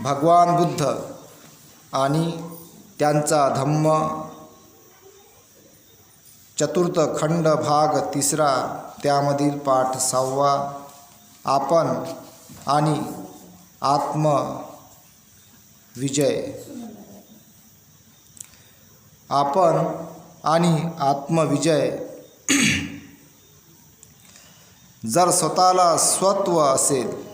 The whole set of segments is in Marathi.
भगवान बुद्ध आणि त्यांचा धम्म. चतुर्थ खंड भाग तिसरा त्यामधील पाठ सहावा. आपण आणि आत्म विजय. आपण आणि आत्मविजय जर स्वतःला स्वत्व असेल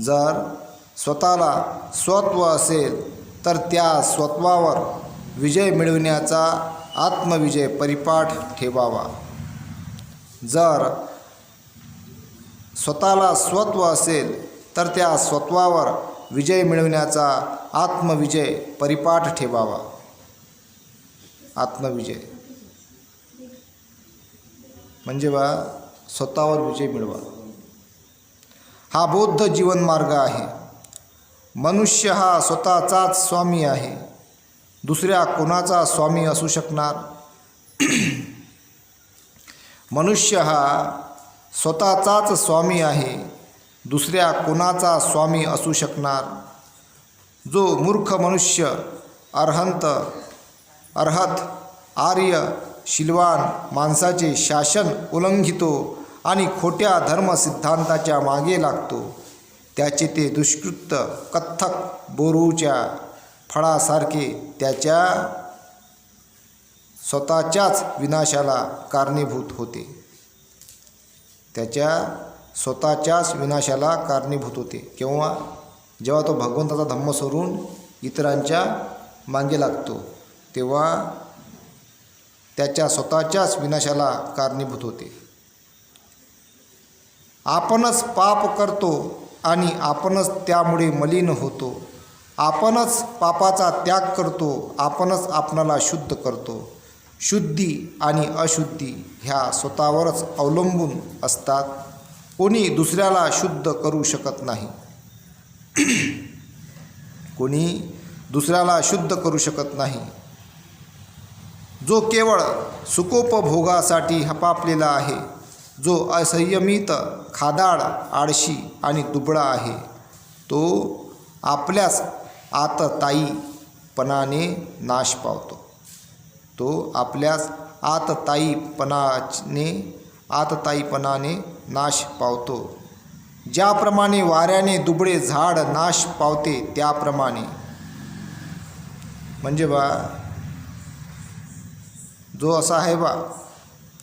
जर स्वतःला स्वत्व असेल तर त्या स्वत्वावर विजय मिळविण्याचा आत्मविजय परिपाठ ठेवावा. जर स्वतःला स्वत्व असेल तर त्या स्वत्वावर विजय मिळविण्याचा आत्मविजय परिपाठ ठेवावा. आत्मविजय. म्हणजे बा स्वतःवर विजय मिळवा. हा बौद्ध जीवनमार्ग आहे. मनुष्य हा स्वतःचाच स्वामी आहे. दुसऱ्या कोणाचा स्वामी असू शकणार? मनुष्य हा स्वतःचाच स्वामी आहे. दुसऱ्या कोणाचा स्वामी असू शकणार? जो मूर्ख मनुष्य अर्हंत अर्हत आर्य शिलवान माणसाचे शासन उल्लंघितो आणि खोट्या धर्मसिद्धांताच्या मागे लागतो. त्याचे ते दुष्कृत्य कथ्थक बोरूच्या फळासारखे त्याच्या स्वतःच्याच विनाशाला कारणीभूत होते. त्याच्या स्वतःच्याच विनाशाला कारणीभूत होते. किंवा जेव्हा तो भगवंताचा धम्म सोडून इतरांच्या मागे लागतो तेव्हा त्याच्या स्वतःच्याच विनाशाला कारणीभूत होते. आपणच पाप करतो आणि आपणच त्यामुळे मलिन होतो. आपणच पापाचा त्याग करतो आपणच आपणाला शुद्ध करतो. शुद्धी आणि अशुद्धी ह्या स्वतःवरच अवलंबून असतात. कोणी दुसऱ्याला शुद्ध करू शकत नाही. कोणी दुसऱ्याला शुद्ध करू शकत नाही. जो केवळ सुकोपभोगासाठी हपापलेला आहे जो असंयमित खादाड आळशी आणि दुबळा आहे. तो आपल्याच आतताईपणाने नाश पावतो. तो आपल्याच आतताईपणाने आतताईपणाने नाश पावतो. ज्याप्रमाणे वाऱ्याने दुबळे झाड नाश पावते त्याप्रमाणे. म्हणजे बा जो असा आहे बा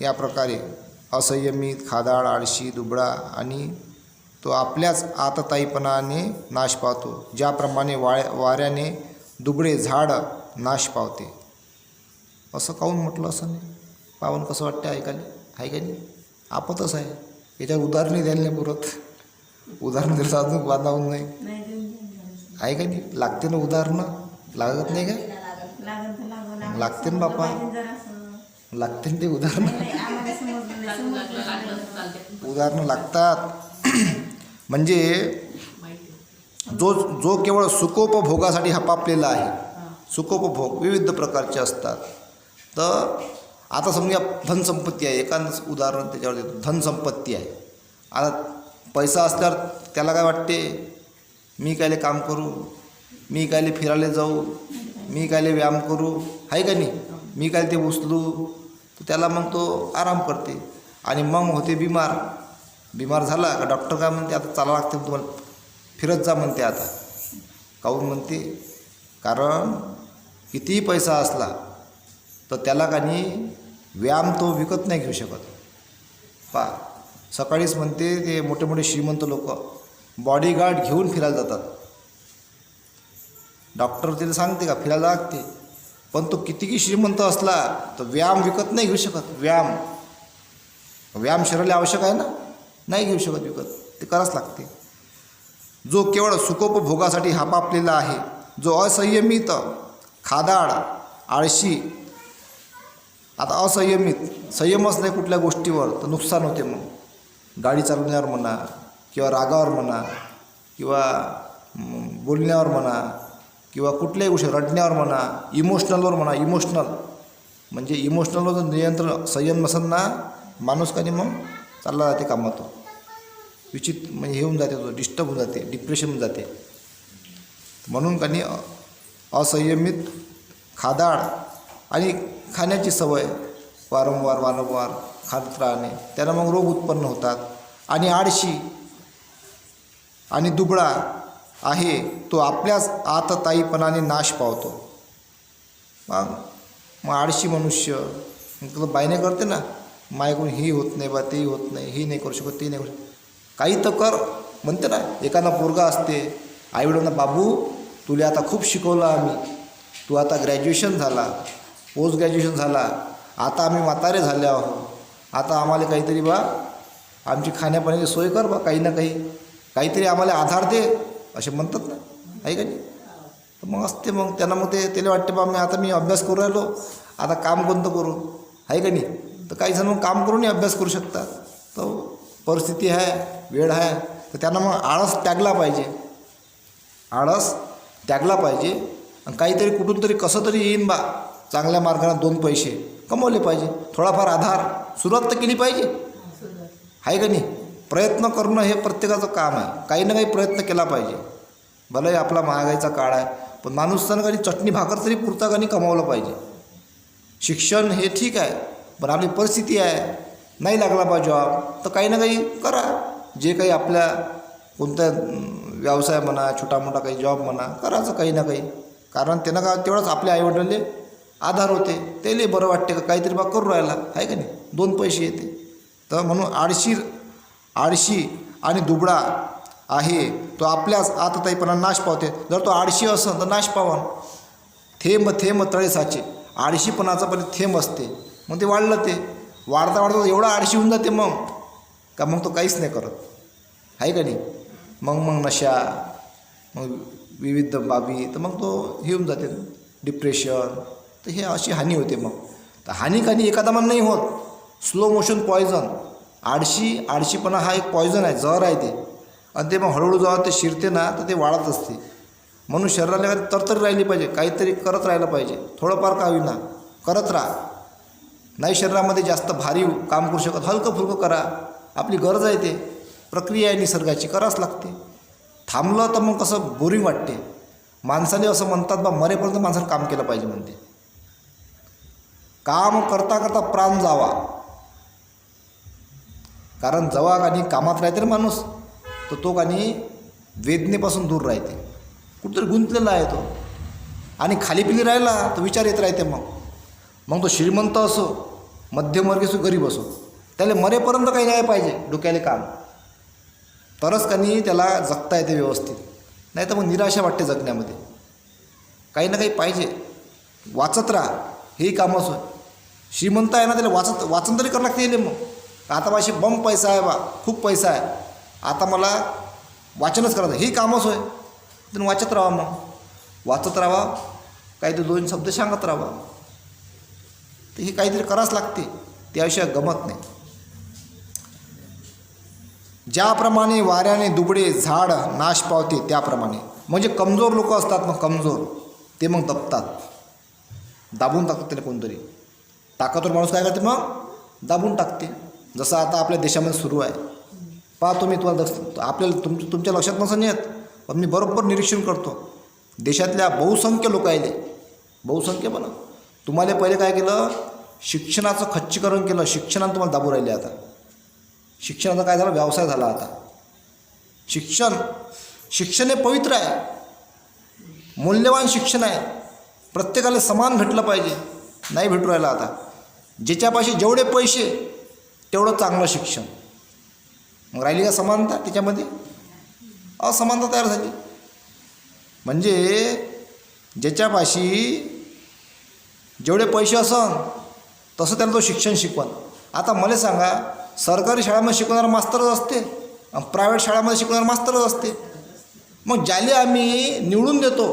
या प्रकारे असंयमित खादाळ आळशी दुबळा आणि तो आपल्याच आतताईपणाने नाश पावतो. ज्याप्रमाणे वा वाऱ्याने दुबळे झाड नाश पावते. असं काहून म्हटलं असं नाही? पावन कसं वाटतं ऐकायला? आहे का नाही? आपतच आहे. याच्यावर उदाहरणे द्यायला नाही पुरत. उदाहरण दिलं अजून बांधावून नाही. आहे का नाही? लागते ना उदाहरणं? लागत नाही का लागते ना बापा. लागते ना ते उदाहरणं? उदाहरणं लागतात. म्हणजे जो जो केवळ सुखोपभोगासाठी हपापलेला आहे. सुखोपभोग विविध प्रकारचे असतात. तर आता समजा धनसंपत्ती आहे. एखादंच उदाहरण त्याच्यावर देतो. धनसंपत्ती आहे. आता पैसा असल्यावर त्याला काय वाटते? मी कायले काम करू? मी कायले फिरायला जाऊ? मी कायले व्यायाम करू? आहे का नाही? मी काय ते उचलू? त्याला मग तो आराम करते. आणि मग होते बिमार. बिमार झाला का डॉक्टर काय म्हणते आता चाला लागते तुम्हाला. फिरत जा म्हणते आता. काहून म्हणते कारण कितीही पैसा असला तर त्याला काही व्यायाम तो विकत नाही घेऊ शकत. पा सकाळीच म्हणते ते मोठे मोठे श्रीमंत लोक बॉडीगार्ड घेऊन फिरायला जातात. डॉक्टर तिला सांगते का फिरायला लागते. पण तो कितीही श्रीमंत असला तर व्यायाम विकत नाही घेऊ शकत. व्यायाम. व्यायाम शरीराला आवश्यक आहे ना? नाही घेऊ शकत विकत. ते करावंच लागते. जो केवळ सुखोपभोगासाठी हापापलेला आहे जो असंयमित खादाड आळशी आता असंयमित संयमच नाही कुठल्या गोष्टीवर तर नुकसान होते मग. गाडी चालवण्यावर म्हणा किंवा रागावर म्हणा किंवा बोलण्यावर म्हणा किंवा कुठल्याही गोष्टी रडण्यावर म्हणा इमोशनलवर म्हणा इमोशनल म्हणजे इमोशनलवर जर नियंत्रण संयम नसेल ना माणूस कधी मग चालला जाते कामातून. विचित म्हणजे हे होऊन जाते तो डिस्टर्ब होऊन जाते डिप्रेशन होऊन जाते. म्हणून कधी असंयमित खादाड आणि खाण्याची सवय वारंवार वारंवार खात राहणे त्याला मग रोग उत्पन्न होतात. आणि आळशी आणि दुबळा आहे तो आपल्याच आतताईपणाने नाश पावतो. मग मग आळशी मनुष्य तुला बायने करते ना मायकडून ही होत नाही बा तेही होत नाही ही नाही करू शकत ते नाही करू शकत. काही तर कर म्हणते ना एखादा पोरगा असते आईवडिलांना बाबू तुला आता खूप शिकवलं आम्ही. तू आता ग्रॅज्युएशन झाला पोस्ट ग्रॅज्युएशन झाला आता आम्ही म्हातारे झाले आहोत. आता आम्हाला काहीतरी बा आमची खाण्यापाण्याची सोय कर बा काही ना काही. काहीतरी आम्हाला आधार दे असे म्हणतात ना. आहे का नाही? तर मग असते मग. त्यांना मग ते त्याला वाटते बा मी आता मी अभ्यास करू राहिलो. आता काम कोणतं करू? आहे का नाही? तर काही जण मग काम करूनही अभ्यास करू शकतात. तर परिस्थिती आहे वेळ आहे. तर त्यांना मग आळस त्यागला पाहिजे. आळस त्यागला पाहिजे. आणि काहीतरी कुठून तरी कसं तरी येईन बा. चांगल्या मार्गाने दोन पैसे कमवले पाहिजे. थोडाफार आधार सुरुवात तर केली पाहिजे. आहे का नाही? प्रयत्न करणं हे प्रत्येकाचं काम आहे. काही ना काही प्रयत्न केला पाहिजे. भले आपला महागाईचा काळ आहे. पण माणूस त्यानं काही चटणी भाकर तरी पुरता काही कमावलं पाहिजे. शिक्षण हे ठीक आहे पण आपली परिस्थिती आहे नाही लागला पाहिजे जॉब तर काही ना काही करा. जे काही आपल्या कोणत्या व्यवसाय म्हणा छोटा मोठा काही जॉब म्हणा करायचं काही ना काही. कारण त्यांना का तेवढंच आपल्या आईवडिलांले आधार होते. त्याला बरं वाटते का? काहीतरी बा करू राहिला. आहे का नाही? दोन पैसे येते. तर म्हणून आळशी आळशी आणि दुबळा आहे तो आपल्याच आतताईपणा नाश पावते जर तो आळशी असेल तर नाश पावन. थेंब थेंब तळेसाचे आळशीपणाचा पण थेंब असते. मग ते वाढलं ते. वाढता वाढता एवढा आळशी होऊन जाते मग. का मग तो काहीच नाही करत. आहे का नाही? मग मग नशा मग विविध बाबी तर मग तो हे होऊन जाते. डिप्रेशन. तर हे अशी हानी होते मग. तर हानी काही एखादा मन नाही होत. स्लो मोशन पॉयझन आळशी आळशीपणा हा एक पॉयझन आहे जहर आहे ते. आणि ते मग हळूहळू जेव्हा ते शिरते ना तर ते वाढत असते. म्हणून शरीराला काही तरतरी राहिली पाहिजे काहीतरी करत राहिलं पाहिजे. थोडंफार का होईना करत राहा. नाही शरीरामध्ये जास्त भारी काम करू शकत हलकं फुलकं करा. आपली गरज आहे ते. प्रक्रिया आहे निसर्गाची करावंच लागते. थांबलं तर मग कसं बोरिंग वाटते. माणसाने असं म्हणतात बा मरेपर्यंत माणसानं काम केलं पाहिजे म्हणते. काम करता करता प्राण जावा. कारण जेव्हा गाणी कामात राहते ना माणूस तर तो कानी वेदनेपासून दूर राहते. कुठंतरी गुंतलेला आहे तो. आणि खाली पिली राहिला तर विचार येत राहते मग. मग तो श्रीमंत असो मध्यमवर्गीय असो गरीब असो त्याला मरेपर्यंत काही नाही पाहिजे डोक्याले काम. तरच कानी त्याला जगता येते व्यवस्थित. नाही तर मग निराशा वाटते जगण्यामध्ये. काही ना काही पाहिजे. वाचत राहा. हेही काम असो. श्रीमंत आहे ना त्याला वाचत वाचन तरी करावं लागते मग. आता माझी बम पैसा आहे बा खूप पैसा आहे. आता मला वाचनच करायचं ही कामच होय तर वाचत राहा मग. वाचत राहा. काहीतरी दोन शब्द सांगत राहा. तर हे काहीतरी करावंच लागते. त्याविषयी गमत नाही. ज्याप्रमाणे वाऱ्याने दुबडे झाड नाश पावते त्याप्रमाणे. म्हणजे कमजोर लोक असतात मग कमजोर. ते मग दबतात. दाबून टाकतात त्याला कोणतरी. ताकदवर माणूस काय करते मग? दाबून टाकते. जसं आता आपल्या देशामध्ये सुरू आहे. पहा तुम्ही तुम्हाला दक्ष आपल्याला तुम तुमच्या लक्षात नसं येत पण मी बरोबर निरीक्षण करतो. देशातल्या बहुसंख्य लोक आले बहुसंख्य म्हणा तुम्हाला पहिले काय केलं? शिक्षणाचं खच्चीकरण केलं. शिक्षणानं तुम्हाला दाबू राहिले आता. शिक्षणाचा काय झालं? व्यवसाय झाला आता. शिक्षण शिक्षण हे पवित्र आहे. मूल्यवान शिक्षण आहे. प्रत्येकाला समान भेटलं पाहिजे. नाही भेटू राहिलं आता. ज्याच्यापाशी जेवढे पैसे तेवढं चांगलं शिक्षण. मग राहिली का समानता त्याच्यामध्ये असमानता तयार झाली. म्हणजे ज्याच्यापाशी जेवढे पैसे असन तसं त्याला तो शिक्षण शिकवण. आता मला सांगा सरकारी शाळेमध्ये शिकवणारा मास्तरच असते आणि प्रायव्हेट शाळेमध्ये शिकवणारा मास्तरच असते. मग ज्याले आम्ही निवडून देतो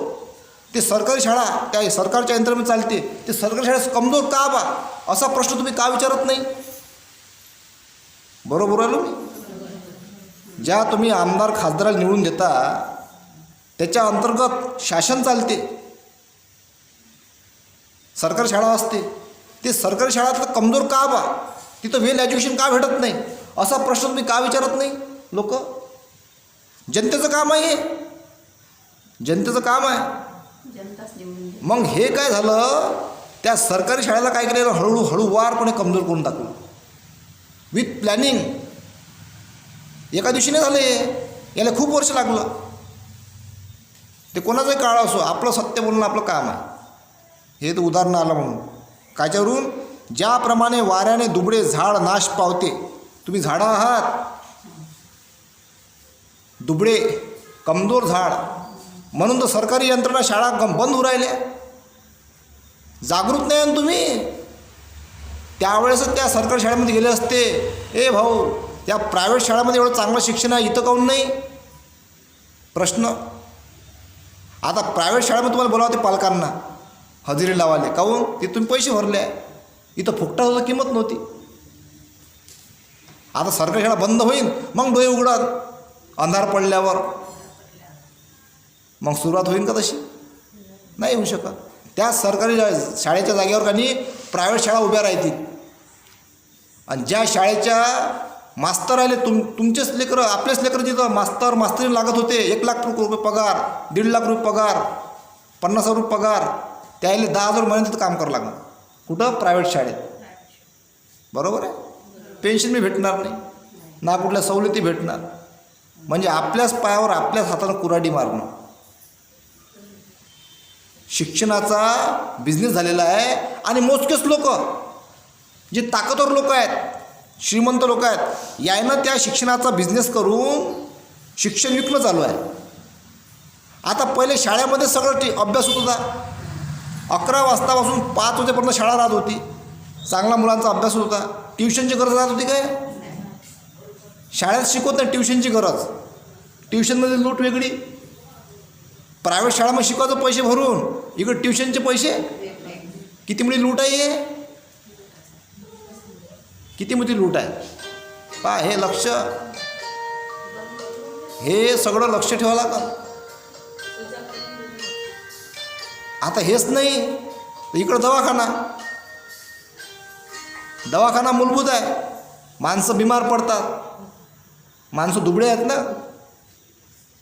ते सरकारी शाळा त्या सरकारच्या यंत्रामध्ये चालते ते सरकारी शाळेत कमजोर का बा? असा प्रश्न तुम्ही का विचारत नाही? बरोबर आलो मी? ज्या तुम्ही आमदार खासदाराला निवडून देता त्याच्या अंतर्गत शासन चालते. सरकारी शाळा असते. ते सरकारी शाळातलं कमजोर का बा? तिथं वेल एज्युकेशन का भेटत नाही? असा प्रश्न तुम्ही का विचारत नाही लोक? जनतेचं काम आहे हे. जनतेचं काम आहे. मग हे काय झालं? त्या सरकारी शाळेला काय केलं हळूहळू हळूवारपणे कमजोर करून टाकलं. विथ प्लॅनिंग एका दिवशी नाही झाले याला खूप वर्ष लागलं. ते कोणाचाही काळ असो आपलं सत्य बोलणं आपलं काम आहे. हे तर उदाहरण आलं म्हणून. कायच्यावरून ज्याप्रमाणे वाऱ्याने दुबळे झाड नाश पावते तुम्ही झाडं आहात. दुबळे कमजोर झाड. म्हणून तर सरकारी यंत्रणा शाळा बंद होऊ राहिल्या जागृत नाही आहे तुम्ही. त्यावेळेसच त्या सरकारी शाळेमध्ये गेले असते. ए भाऊ त्या प्रायव्हेट शाळेमध्ये एवढं चांगलं शिक्षण आहे इथं काऊन नाही? प्रश्न. आता प्रायव्हेट शाळेमध्ये तुम्हाला बोलावते पालकांना. हजेरी लावाले काहून? ते तुम्ही पैसे भरले. आहे इथं फुकटा सुद्धा किंमत नव्हती. आता सरकारी शाळा बंद होईल मग डोळे उघडत. अंधार पडल्यावर. मग सुरुवात होईल का तशी? नाही होऊ शकत. त्या सरकारी शाळेच्या जागेवर काही प्रायव्हेट शाळा उभ्या राहतील. आणि ज्या शाळेच्या मास्तर आले तुम तुमचेच लेकरं आपलेच लेकरं जिथं मास्तर मास्तरी लागत होते एक लाख रुपये पगार दीड लाख रुपये पगार पन्नास हजार रुपये पगार त्याला दहा हजार महिन्यात तिथं काम करावं लागणार कुठं? प्रायव्हेट शाळेत. बरोबर आहे? पेन्शन बी भेटणार नाही. ना कुठल्या सवलती भेटणार. म्हणजे आपल्याच पायावर आपल्याच हातानं कुराडी मारणं. शिक्षणाचा बिझनेस झालेला आहे आणि मोजकेच लोक जे ताकदवर लोक आहेत श्रीमंत लोक आहेत यायनं त्या शिक्षणाचा बिझनेस करून शिक्षण विकणं चालू आहे. आता पहिले शाळेमध्ये सगळं टी अभ्यास होत होता. अकरा वाजतापासून पाच वाजेपर्यंत शाळा राहत होती. चांगला मुलांचा अभ्यास होत होता. ट्युशनची गरज राहत होती काय? शाळेत शिकवत नाही ट्युशनची गरज. ट्युशनमध्ये लूट वेगळी. प्रायव्हेट शाळामध्ये शिकवायचं पैसे भरून. इकडे ट्युशनचे पैसे? किती मुली लूट आहे किती मोठी लूट आहे पा हे लक्ष. हे सगळं लक्ष ठेवावं लागतं आता हेच नाही इकडं दवाखाना. दवाखाना मूलभूत आहे. माणसं बिमार पडतात. माणसं दुबळे आहेत ना?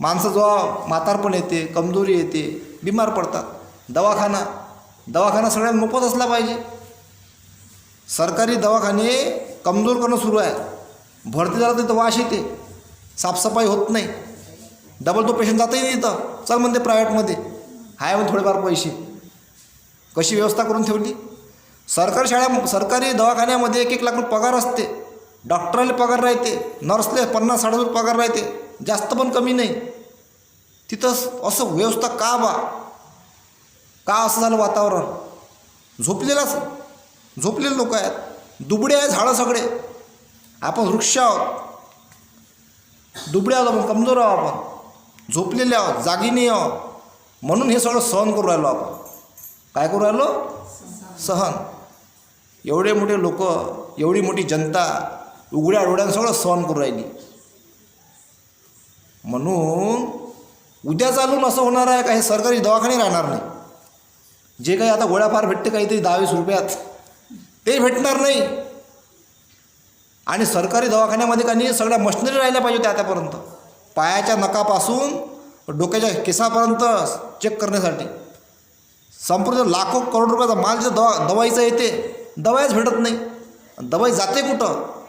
माणसं जेव्हा म्हातारपण येते कमजोरी येते बिमार पडतात. दवाखाना. दवाखाना सगळ्यात मोफत असला पाहिजे. सरकारी दवाखाने कमजोर करणं सुरू आहे. भरती झालं तर वाश येते. साफसफाई होत नाही. डबल तो पेशंट जातही नाही इथं. चल म्हणते प्रायव्हेटमध्ये आहे मग थोडेफार पैसे. कशी व्यवस्था करून ठेवली? सरकारी शाळा सरकारी दवाखान्यामध्ये एक एक लाख रुपये पगार असते. डॉक्टरला पगार राहते. नर्सले पन्नास साठ रुपये पगार राहते. जास्त पण कमी नाही. तिथं असं व्यवस्था का बा? का असं झालं वातावरण? झोपलेलाच झोपलेले लोक आहेत. दुबडे आहे झाडं सगळे. आपण वृक्ष आहोत. दुबडे आहोत आपण कमजोर आहोत आपण. झोपलेले आहोत जागी नाही आहोत. म्हणून हे सगळं सहन करू राहिलो आपण. काय करू राहिलो? सहन. एवढे मोठे लोक एवढी मोठी जनता उघड्या डोळ्यानं सगळं सहन करू राहिली. म्हणून उद्या चालून असं होणार आहे का? हे सरकारी दवाखाने राहणार नाही. जे काही आता गोळ्याफार भेटते काहीतरी दहावीस रुपयात? ते भेटणार नाही. आणि सरकारी दवाखान्यामध्ये का नाही सगळ्या मशिनरी राहिल्या पाहिजे होत्या आतापर्यंत. पायाच्या नकापासून डोक्याच्या केसापर्यंत चेक करण्यासाठी. संपूर्ण लाखो करोड रुपयाचा माल जे दवा दवाईचा येते. दवाईच भेटत नाही. दवाई जाते कुठं?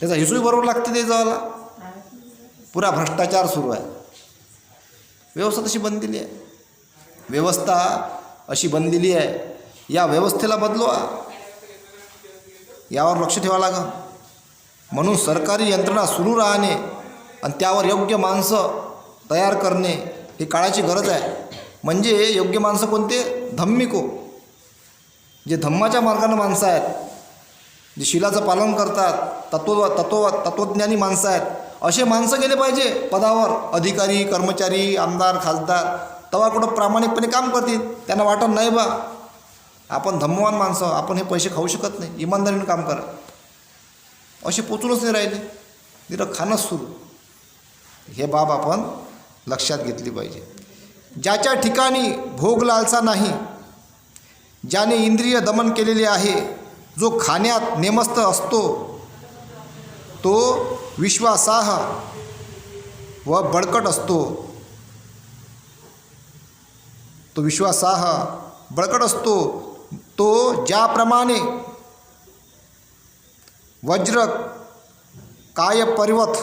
त्याचा हिशोबी बरोबर लागते ते जवाला पुरा भ्रष्टाचार सुरू आहे. व्यवस्था तशी बनलेली आहे. व्यवस्था अशी बनलेली आहे. या व्यवस्थेला बदलवा. यावर लक्ष ठेवावं लागं म्हणून सरकारी यंत्रणा सुरू राहणे आणि त्यावर योग्य माणसं तयार करणे ही काळाची गरज आहे. म्हणजे योग्य माणसं कोणते? धम्मिको जे धम्माच्या मार्गानं माणसं आहेत जे शिलाचं पालन करतात तत्व तत्व तत्वज्ञानी माणसं आहेत असे माणसं गेले पाहिजे पदावर. अधिकारी कर्मचारी आमदार खासदार तवा कुठं प्रामाणिकपणे काम करतील त्यांना वाटत नाही बा. आपण धम्मवान माणसं आपण हे पैसे खाऊ शकत नाही. इमानदारीनं काम करा. असे पोचूनच नाही राहिले. तिथं खाणंच सुरू. हे बाब आपण लक्षात घेतली पाहिजे. ज्याच्या ठिकाणी भोग लालसा नाही ज्याने इंद्रिय दमन केलेले आहे जो खाण्यात नेमस्त असतो तो विश्वासाह व बळकट असतो. तो विश्वासाह बळकट असतो तो ज्याप्रमाणे वज्र काय पर्वत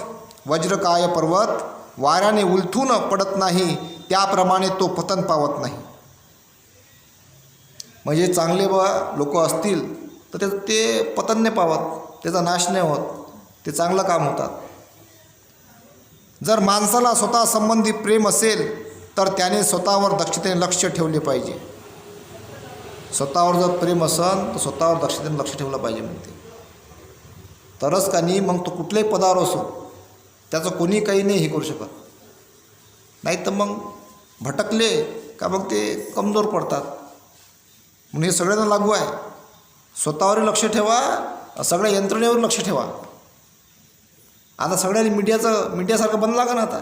वज्रकाय पर्वत वाऱ्याने उलथून पडत नाही त्याप्रमाणे तो पतन पावत नाही. म्हणजे चांगले बा लोक असतील तर ते ते पतन नाही पावत त्याचा नाश नाही होत ते चांगलं काम होतात. जर माणसाला स्वतः संबंधी प्रेम असेल तर त्याने स्वतःवर दक्षतेने लक्ष ठेवले पाहिजे. स्वतःवर जर प्रेम असन तर स्वतःवर दक्षतेने लक्ष ठेवलं पाहिजे म्हणते. तरच का नाही मग तो कुठल्याही पदावर असो त्याचं कोणी काही नाही हे करू शकत. नाही तर मग भटकले का मग ते कमजोर पडतात. म्हणून हे सगळ्यांना लागू आहे. स्वतःवर लक्ष ठेवा सगळ्या यंत्रणेवर लक्ष ठेवा. आता सगळ्यांनी मीडियाचं मीडियासारखं बनला का ना आता?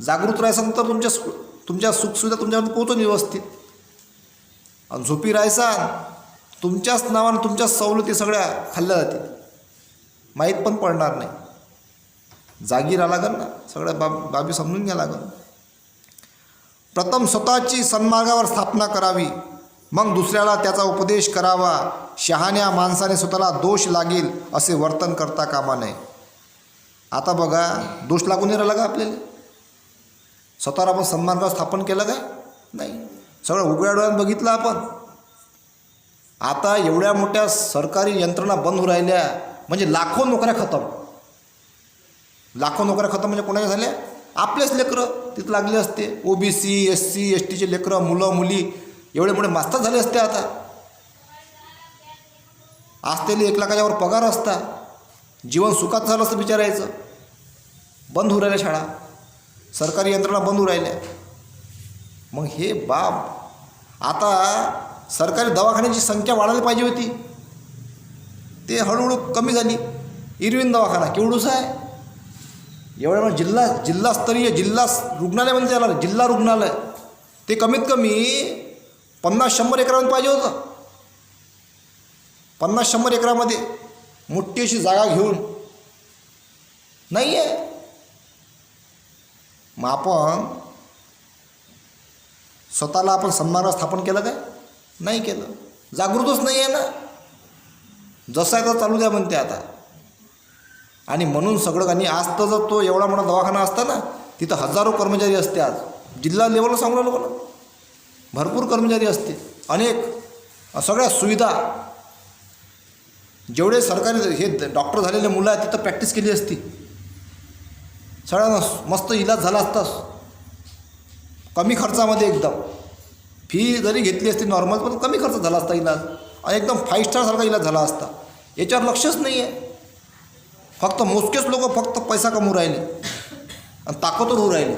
जागृत राहायचं तर तुमच्या सु तुमच्या सुखसुविधा तुमच्यापर्यंत पोहोचून व्यवस्थित. आणि झोपी राहायचा तुमच्याच नावानं तुमच्याच सवलती सगळ्या खाल्ल्या जातील. माहीत पण पडणार नाही. जागी राहा लागेल ना सगळ्या बाब बाबी समजून घ्या लागेल प्रथम स्वतःची सन्मार्गावर स्थापना करावी मग दुसऱ्याला त्याचा उपदेश करावा. शहाण्या माणसाने स्वतःला दोष लागेल असे वर्तन करता कामा नये. आता बघा दोष लागून नाही राहिला का आपल्याला? स्वतःला आपण सन्मार्गावर स्थापन केलं काय? नाही. सगळं उघड्या डोळ्यात बघितलं आपण. आता एवढ्या मोठ्या सरकारी यंत्रणा बंद होऊ राहिल्या म्हणजे लाखो नोकऱ्या खतम. लाखो नोकऱ्या खतम म्हणजे कोणाच्या झाल्या? आपलेच लेकरं तिथं लागले असते. O B C S C S टीचे लेकरं मुलं मुली एवढे मोठे मास्तर झाले असते आता. आज एक लाखाच्यावर पगार असता. जीवन सुखात झालं असं विचारायचं बंद होऊ राहिल्या शाळा. सरकारी यंत्रणा बंद होऊ राहिल्या. मग हे बाब आता सरकारी दवाखान्याची संख्या वाढायला पाहिजे होती. ते हळूहळू कमी झाली. इरविन दवाखाना केवढूसा आहे? एवढ्या जिल्हा जिल्हास्तरीय जिल्हा रुग्णालय म्हणजे त्याला जिल्हा रुग्णालय. ते कमीत कमी पन्नास शंभर एकरामध्ये पाहिजे होतं. पन्नास शंभर एकरामध्ये मोठी अशी जागा घेऊन. नाही आहे मग आपण स्वतःला आपण सन्मानावर स्थापन केलं काय? नाही केलं. जागृतच नाही आहे ना. जसं आहे तर चालू द्या म्हणते आता. आणि म्हणून सगळं आणि आज तर जर तो एवढा मोठा दवाखाना असता ना तिथं हजारो कर्मचारी असते आज. जिल्हा लेवलला सांगू राहिलो ना. भरपूर कर्मचारी असते. अनेक. सगळ्या सुविधा. जेवढे सरकारी हे डॉक्टर झालेले मुलं आहेत तिथं प्रॅक्टिस केली असती. सगळ्यांना मस्त इलाज झाला असता. कमी खर्चामध्ये एकदम. फी जरी घेतली असती नॉर्मल पण कमी खर्च झाला असता इलाज. आणि एकदम फाईव्ह स्टारसारखा इलाज झाला असता. याच्यावर लक्षच नाही आहे फक्त मोजकेच लोक फक्त पैसा कमवू राहिले. आणि ताकदवर होऊ राहिले.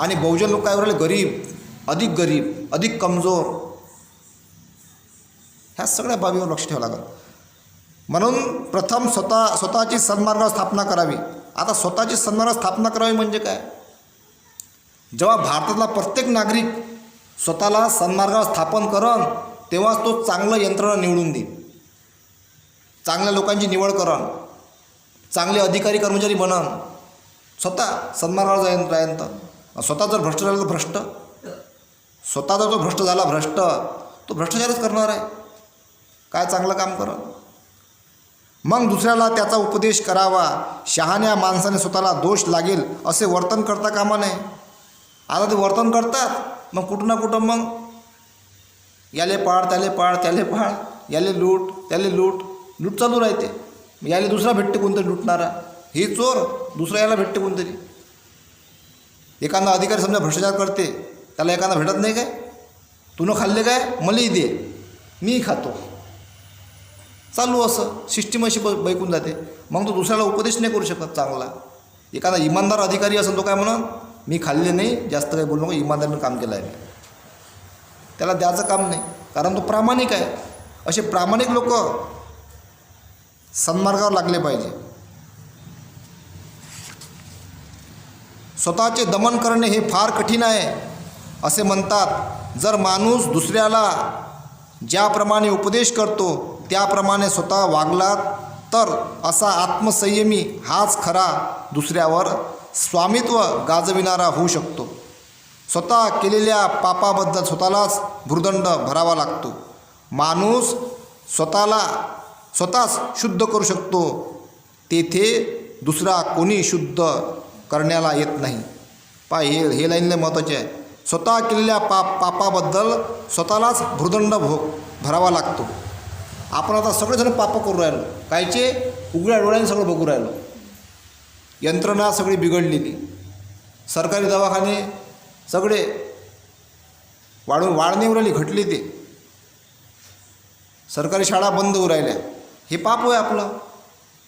आणि बहुजन लोक काय राहिले गरीब अधिक गरीब अधिक कमजोर. ह्या सगळ्या बाबीवर लक्ष ठेवावं लागेल. म्हणून प्रथम स्वतः स्वतःची सन्मार्ग स्थापना करावी. आता स्वतःची सन्मार्ग स्थापना करावी म्हणजे काय? जेव्हा भारतातला प्रत्येक नागरिक स्वतःला सन्मार्गावर स्थापन करण तेव्हाच तो चांगलं यंत्रणा निवडून देईल. चांगल्या लोकांची निवड करण चांगले अधिकारी कर्मचारी बनन स्वतः सन्मार्गावर जाईन रायंत स्वतः जर भ्रष्ट झाला तर भ्रष्ट. स्वतः जर तो भ्रष्ट झाला भ्रष्ट. तो भ्रष्टाचारच करणार आहे. काय चांगलं काम करत मग दुसऱ्याला त्याचा उपदेश करावा. शहाण्या माणसाने स्वतःला दोष लागेल असे वर्तन करता कामा नये. आता ते वर्तन करतात. मग कुठं ना कुठं मग याले पाळ त्याले पाळ त्याले पाळ याले लूट त्याले लूट लूट चालू राहते. मग याले दुसरा भेटते कोणतरी लुटणारा. हे चोर दुसरा याला भेटते कोणतरी. एखादा अधिकारी समजा भ्रष्टाचार करते त्याला एखादा भेटत नाही काय? तुनं खाल्ले काय? मलाही दे. मी खातो. चालू असं. सिस्टीम अशी ब बैकून जाते. मग तो दुसऱ्याला उपदेश नाही करू शकत चांगला. एखादा इमानदार अधिकारी असेल तो काय म्हणून? मी खाल्ले नाही जास्त काही बोलू नको इमानदारीनं काम केलं आहे त्याला द्यायचं काम नाही. कारण तो प्रामाणिक आहे. असे प्रामाणिक लोक सन्मार्गावर लागले पाहिजे. स्वतःचे दमन करणे हे फार कठीण आहे असे म्हणतात जर माणूस दुसऱ्याला ज्याप्रमाणे उपदेश करतो त्याप्रमाणे स्वतः वागलात तर असा आत्मसंयमी हाच खरा दुसऱ्यावर स्वामित्व गाजविणारा होऊ शकतो. स्वतः केलेल्या पापाबद्दल स्वतःलाच भूर्दंड भरावा लागतो. माणूस स्वतःला स्वतःच शुद्ध करू शकतो. तेथे दुसरा कोणी शुद्ध करण्याला येत नाही. पा हे हे लाईनला महत्त्वाचे आहे. स्वतः केलेल्या पाप पापाबद्दल स्वतःलाच भूर्दंड भो भरावा लागतो. आपण आता सगळेजण पापं करू राहिलो. कायचे उघड्या डोळ्याने सगळं बघू राहिलो. यंत्रणा सगळी बिघडलेली. सरकारी दवाखाने सगळे वाढून वाढ नाही राहिली घटली ते. सरकारी शाळा बंद होऊ राहिल्या. हे पाप होय आपलं.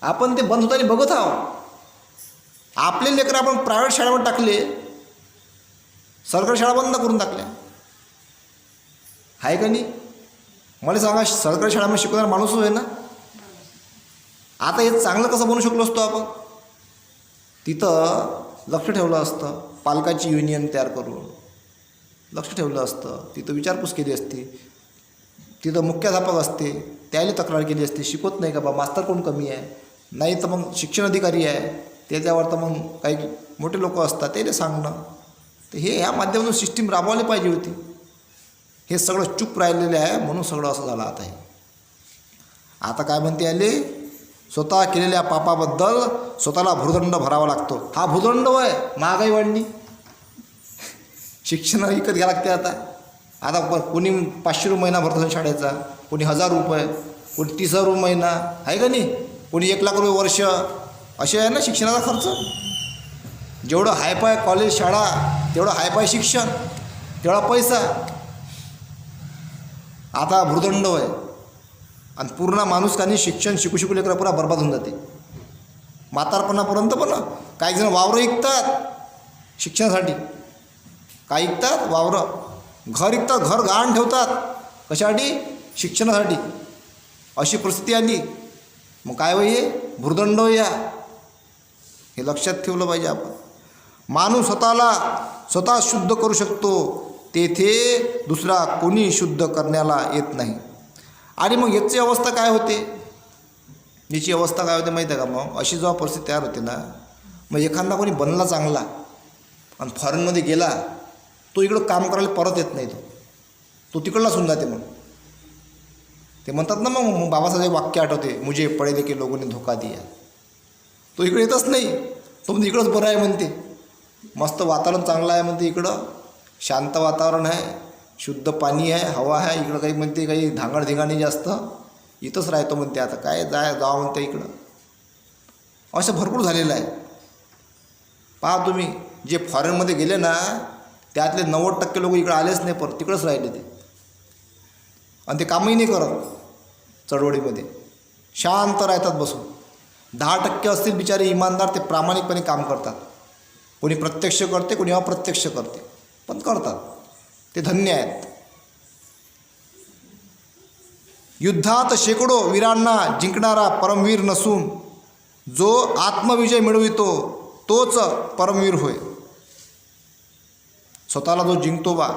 आपण ते बंद होताना बघत आहोत. आपले लेकर आपण प्रायव्हेट शाळेवर टाकले सरकारी शाळा बंद करून टाकल्या. आहे का नाही? मला सांगा सरकारी शाळामध्ये शिकवणारा माणूस आहे ना? आता हे चांगलं कसं बनवू शकलो असतो आपण? तिथं लक्ष ठेवलं असतं पालकाची युनियन तयार करून. लक्ष ठेवलं असतं. तिथं विचारपूस केली असती. तिथं मुख्याध्यापक असते. त्याला तक्रार केली असते. शिकवत नाही का बा? मास्तर कोण कमी आहे? नाही तर मग शिक्षण अधिकारी आहे. त्याच्यावर तर मग काही मोठे लोक असतात. त्याला सांगणं. तर हे ह्या माध्यमातून सिस्टीम राबवली पाहिजे होती. हे सगळं चूप राहिलेलं आहे. म्हणून सगळं असं झालं आता हे. आता काय म्हणते आले? स्वतः केलेल्या पापाबद्दल स्वतःला भूदंड भरावा लागतो. हा भूदंड होय महागाई वाढली. शिक्षण विकत घ्या लागते आता. आता प- कोणी पाचशे रुपये महिना भरतो शाळेचा कोणी हजार रुपये कोणी तीस हजार रुपये महिना आहे का नाही? कोणी एक लाख रुपये वर्ष असे आहे ना शिक्षणाचा खर्च? जेवढं हायपाय कॉलेज शाळा तेवढं हायपाय शिक्षण तेवढा पैसा. आता भूदंड होय आणि पूर्ण माणूस काही शिक्षण शिकू शिकू लेकरं पुरा बरबाद होऊन जाते. म्हातारपणापर्यंत पण काही जण वावरं ऐकतात शिक्षणासाठी. काय ऐकतात वावरं. घर ऐकतात घर गहाण ठेवतात. कशासाठी? शिक्षणासाठी. अशी परिस्थिती आली. मग काय वय भुर्दंड भूर्दंड या. हे लक्षात ठेवलं पाहिजे आपण. माणूस स्वतःला स्वतः शुद्ध करू शकतो. तेथे दुसरा कोणी शुद्ध करण्याला येत नाही. आणि मग याची अवस्था काय होते? याची अवस्था काय होते माहिती आहे का मग? अशी जेव्हा परिस्थिती तयार होते ना मग एखादा कोणी बनला चांगला आणि फॉरेनमध्ये गेला तो इकडं काम करायला परत येत नाही तो. तो तिकडलाच होऊन जाते मग. ते म्हणतात ना मग मग बाबासाहेब वाक्य आठवते मुझे पडे की लोकांनी धोका दिया. तो इकडे येतच नाही. तो म्हणजे इकडंच बरं आहे म्हणते. मस्त वातावरण चांगलं आहे म्हणते इकडं. शांत वातावरण आहे. शुद्ध पाणी आहे हवा आहे इकडं काही म्हणते काही धांगडधिंगाणी जास्त. इथंच राहतो म्हणते आता काय जाय जावं म्हणते इकडं. असं भरपूर झालेलं आहे. पहा तुम्ही जे फॉरेनमध्ये गेले ना त्यातले नव्वद टक्के लोक इकडं आलेच नाही परत तिकडंच राहिले ते. आणि ते कामही नाही करत चळवळीमध्ये. शांत राहतात बसून. दहा टक्के असतील बिचारे इमानदार ते प्रामाणिकपणे काम करतात. कोणी प्रत्यक्ष करते कोणी अप्रत्यक्ष करते. पण करतात. ते धन्य आहेत. युद्धात शेकडो वीरांना जिंकणारा परमवीर नसून जो आत्मविजय मिळवितो तोच परमवीर होय. स्वतःला जो जिंकतो बा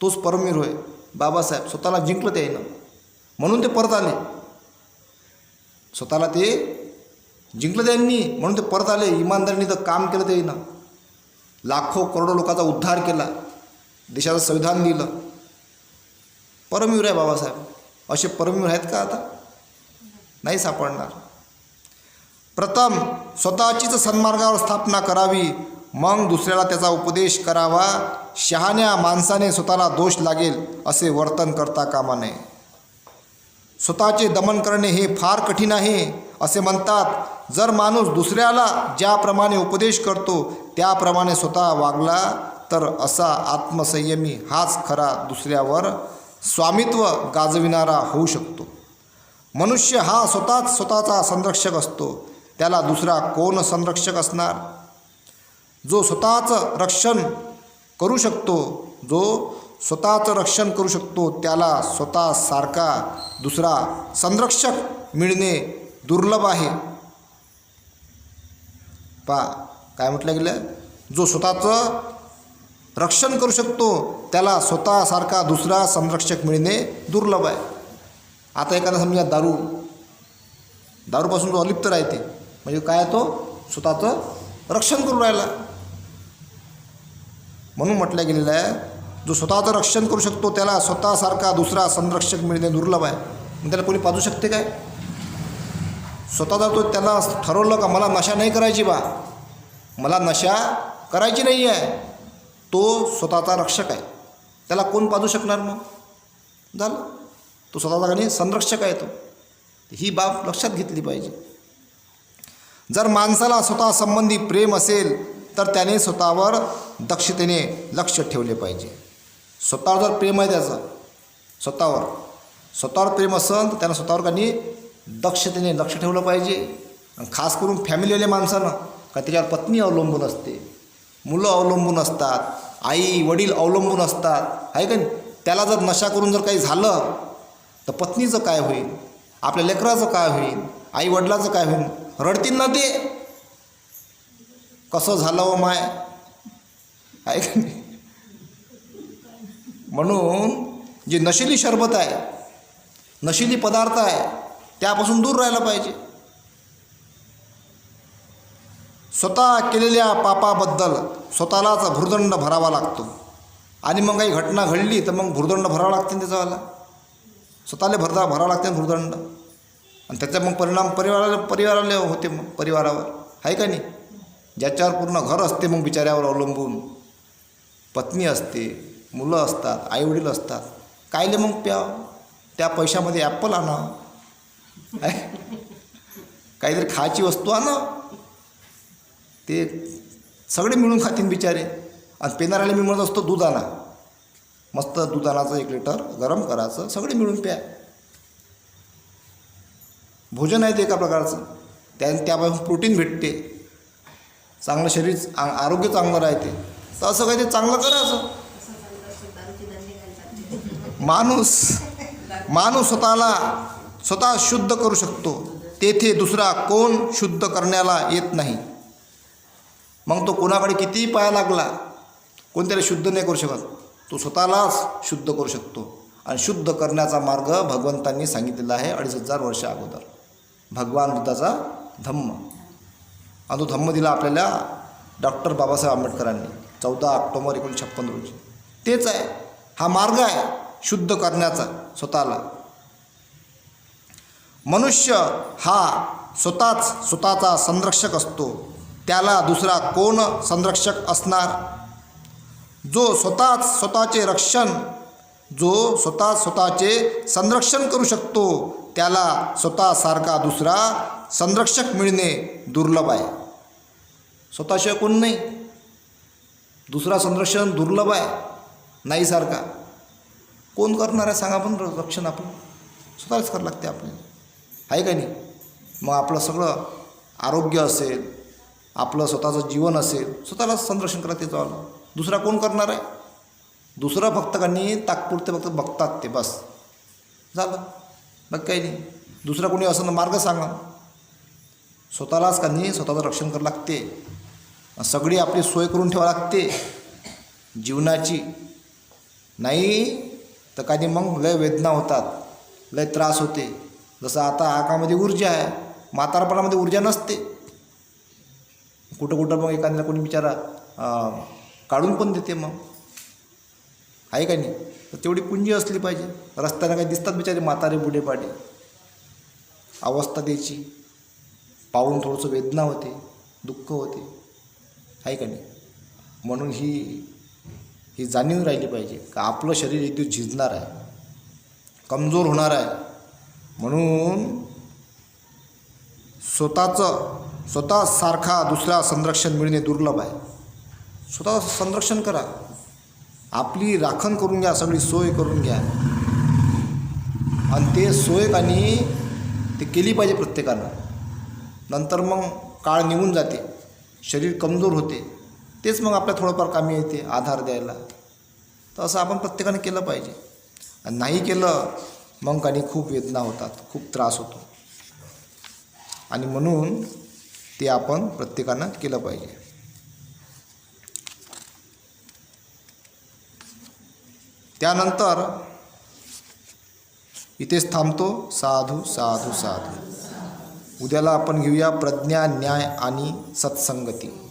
तोच परमवीर होय. बाबासाहेब स्वतःला जिंकलं ते ना म्हणून ते परत आले. स्वतःला ते जिंकलं त्यांनी म्हणून ते परत आले. इमानदारीने तर काम केलं ते ना लाखो करोडो लोकांचा उद्धार केला. देशाचं संविधान लिहिलं. परमवीर आहे बाबासाहेब. असे परमवीर आहेत का आता? नाही सापडणार. प्रथम स्वतःचीच सन्मार्गावर स्थापना करावी मग दुसऱ्याला त्याचा उपदेश करावा. शहाण्या माणसाने स्वतःला दोष लागेल असे वर्तन करता कामा नये. स्वतःचे दमन करणे हे फार कठीण आहे असे म्हणतात जर माणूस दुसऱ्याला ज्याप्रमाणे उपदेश करतो त्याप्रमाणे स्वतः वागला तर असा आत्मसंयमी हाच खरा दुसऱ्यावर स्वामित्व गाजविणारा होऊ शकतो. मनुष्य हा स्वतःच स्वतःचा संरक्षक असतो. त्याला दुसरा कोण संरक्षक असणार? जो स्वतःचं रक्षण करू शकतो जो स्वतःचं रक्षण करू शकतो त्याला स्वतःसारखा दुसरा संरक्षक मिळणे दुर्लभ आहे. पा काय म्हटलं गेलं? जो स्वतःचं रक्षण करू शकतो. त्याला स्वतःसारखा दुसरा संरक्षक मिळणे दुर्लभ आहे. आता एखादा समजा दारू दारूपासून जो अलिप्त राहते म्हणजे काय तो? स्वतःचं रक्षण करून राहिला. म्हणून म्हटलं गेलेलं आहे जो स्वतःचं रक्षण करू शकतो त्याला स्वतःसारखा दुसरा संरक्षक मिळणे दुर्लभ आहे. मग त्याला कोणी पाजू शकते काय? स्वतःचा तो त्याला ठरवलं का मला नशा नाही करायची बा. मला नशा करायची नाही आहे तो स्वतःचा रक्षक आहे. त्याला कोण पाजू शकणार मग? झालं. तो स्वतःचा काही संरक्षक आहे तो. ही बाब लक्षात घेतली पाहिजे. जर माणसाला स्वतः संबंधी प्रेम असेल तर त्याने स्वतःवर दक्षतेने लक्ष ठेवले पाहिजे. स्वतःवर जर प्रेम आहे त्याचं स्वतःवर. स्वतःवर प्रेम असेल तर त्यानं स्वतःवर त्यांनी दक्षतेने लक्ष ठेवलं पाहिजे. आणि खास करून फॅमिलीवाल्या माणसानं का त्याच्यावर पत्नी अवलंबून असते. मुलं अवलंबून असतात. आई वडील अवलंबून असतात. आहे का नाही? त्याला जर नशा करून जर काही झालं तर पत्नीचं काय होईल? आपल्या लेकराचं काय होईल? आई वडिलाचं काय होईल? रडतील ना ते. कसं झालं व माय? आहे का नाही? म्हणून जे नशिली शरबत आहे नशिली पदार्थ आहे त्यापासून दूर राहायला पाहिजे. स्वतः केलेल्या पापाबद्दल स्वतःलाच भुर्दंड भरावा लागतो. आणि मग काही घटना घडली तर मग भुर्दंड भरावा लागते ना स्वतःला भरता भरावा लागते ना भुर्दंड? आणि त्याचा मग परिणाम परिवाराला परिवाराला होते मग परिवारावर. आहे का नाही? ज्याच्यावर पूर्ण घर असते मग बिचाऱ्यावर अवलंबून. पत्नी असते मुलं असतात आईवडील असतात. कायले मग प्या त्या पैशामध्ये ॲपल आणा. काहीतरी खायची वस्तू आणा. ते सगळे मिळून खातील बिचारे. आणि पेनाऱ्याला मी म्हणत असतो दुधाना मस्त दुधानाचं एक लिटर गरम करायचं सगळे मिळून प्या. भोजन आहे ते एका प्रकारचं. त्या त्यापासून प्रोटीन भेटते. चांगलं शरीर आ- आरोग्य चांगलं राहते. तर असं काही ते चांगलं करायचं. माणूस माणूस स्वतःला स्वतः शुद्ध करू शकतो. तेथे दुसरा कोण शुद्ध करण्याला येत नाही. मग तो कोणाकडे कितीही पाया लागला कोण त्याला शुद्ध नाही करू शकत. तो स्वतःलाच शुद्ध करू शकतो. आणि शुद्ध करण्याचा मार्ग भगवंतांनी सांगितलेला आहे अडीच हजार वर्षा अगोदर. भगवान बुद्धाचा धम्म. आणि तो धम्म दिला आपल्याला डॉक्टर बाबासाहेब आंबेडकरांनी चौदा ऑक्टोबर एकोणीसशे छप्पन रोजी. तेच आहे. हा मार्ग आहे शुद्ध करण्याचा स्वतःला. मनुष्य हा स्वतःच स्वतःचा संरक्षक असतो. त्याला दुसरा कोण संरक्षक असणार? जो स्वतःच स्वतःचे रक्षण जो स्वतः स्वतःचे संरक्षण करू शकतो त्याला स्वतःसारखा दुसरा संरक्षक मिळणे दुर्लभ आहे. स्वतःशिवाय कोण नाही? दुसरा संरक्षण दुर्लभ आहे नाही सारखा. कोण करणार आहे सांगा पण रक्षण आपण. स्वतःच करावं लागते आपल्याला. आहे का नाही? मग आपलं सगळं आरोग्य असेल आपलं स्वतःचं जीवन असेल स्वतःलाच संरक्षण करा ते चाललं दुसरा कोण करणार आहे? दुसरं फक्त त्यांनी तात्पुरते फक्त बघतात ते बस. झालं. मग काही नाही. दुसरा कोणी असं मार्ग सांगा. स्वतःलाच त्यांनी स्वतःचं रक्षण करावं लागते. सगळी आपली सोय करून ठेवा लागते. जीवनाची. नाही तर काही मग लय वेदना होतात. लय त्रास होते. जसं आता आकामध्ये ऊर्जा आहे. म्हातारपणामध्ये ऊर्जा नसते. कुठं कुठं मग एखाद्याला कोणी बिचारा काढून पण देते मग. आहे का नाही? तर तेवढी पुंजी असली पाहिजे. रस्त्याला काही दिसतात बिचारे म्हातारे बुढे पाडे अवस्था द्यायची. पाहून थोडंसं वेदना होते दुःख होते. आहे का नाही? म्हणून ही ही जाणीव राहिली पाहिजे का आपलं शरीर एक दिवस झिजणार आहे. कमजोर होणार आहे. म्हणून स्वतःचं स्वतःसारखा दुसरा संरक्षण मिळणे दुर्लभ आहे. स्वतः संरक्षण करा. आपली राखण करून घ्या सगळी सोय करून घ्या. आणि ते सोय आणि ते केली पाहिजे प्रत्येकानं. नंतर मग काळ निघून जाते. शरीर कमजोर होते. तेच मग आपल्या थोडंफार कामी येते आधार द्यायला. तर असं आपण प्रत्येकाने केलं पाहिजे. आणि नाही केलं मग काही खूप वेदना होतात खूप त्रास होतो. आणि म्हणून ते आपण प्रत्येकानं केलं पाहिजे. त्यानंतर इथेच थांबतो. साधू साधू साधू. उद्याला आपण घेऊया प्रज्ञा न्याय आणि सत्संगती.